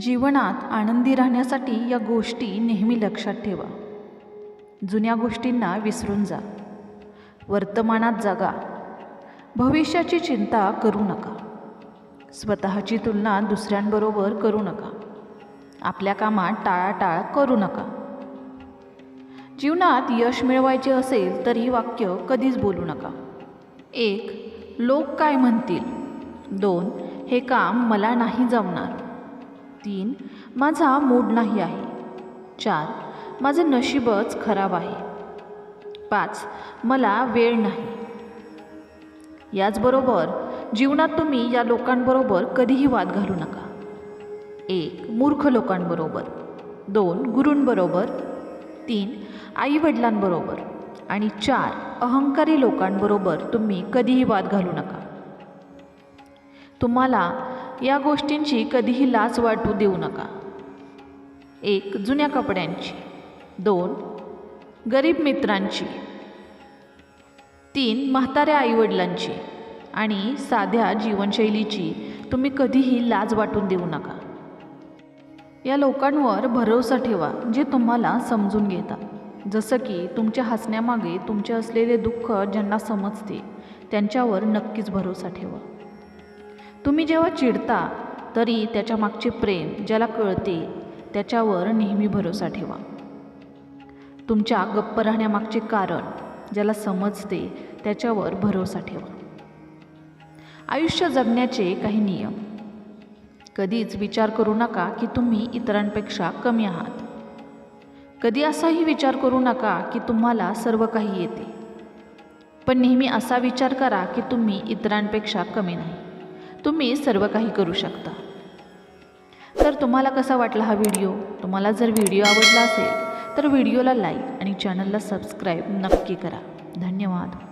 जीवनात आनंदी राहण्यासाठी या गोष्टी नेहमी लक्षात ठेवा. जुन्या गोष्टींना विसरून जा. वर्तमानात जगा. भविष्याची चिंता करू नका. स्वतःची तुलना दुसऱ्यांबरोबर करू नका. आपल्या कामात टाळाटाळ करू नका. जीवनात यश मिळवायचे असेल तर ही वाक्य कधीच बोलू नका. एक लोक काय म्हणतील? दोन हे काम मला नाही जमणार. तीन माझा मूड नाही आहे. चार माझं नशीबच खराब आहे. पाच मला वेळ नाही. याचबरोबर जीवनात तुम्ही या लोकांबरोबर कधीही वाद घालू नका. एक मूर्ख लोकांबरोबर. दोन गुरूंबरोबर. तीन आईवडिलांबरोबर. आणि चार अहंकारी लोकांबरोबर तुम्ही कधीही वाद घालू नका. तुम्हाला या गोष्टींची कधीही लाच वाटू देऊ नका. एक जुन्या कपड्यांची. दोन गरीब मित्रांची. तीन म्हाताऱ्या आईवडिलांची. आणि साध्या जीवनशैलीची तुम्ही कधीही लाज वाटून देऊ नका. या लोकांवर भरोसा ठेवा जे तुम्हाला समजून घेतात. जसं की तुमच्या हसण्यामागे तुमचे असलेले दुःख ज्यांना समजते त्यांच्यावर नक्कीच भरोसा ठेवा. तुम्ही जेव्हा चिडता तरी त्याच्या मागचे प्रेम ज्याला कळते त्याच्यावर नेहमी भरोसा ठेवा. तुमच्या गप्प राहण्यामागचे कारण ज्याला समजते त्याच्यावर भरोसा ठेवा. आयुष्य जगण्याचे काही नियम. कधीच विचार करू नका की तुम्ही इतरांपेक्षा कमी आहात. कधी असाही विचार करू नका की तुम्हाला सर्व काही येते. पण नेहमी असा विचार करा की तुम्ही इतरांपेक्षा कमी नाही. तुम्ही सर्व काही करू शकता. तर तुम्हाला कसा वाटला हा व्हिडिओ? तुम्हाला जर व्हिडिओ आवडला असेल तर व्हिडिओला लाईक आणि चॅनलला सबस्क्राईब नक्की करा. धन्यवाद.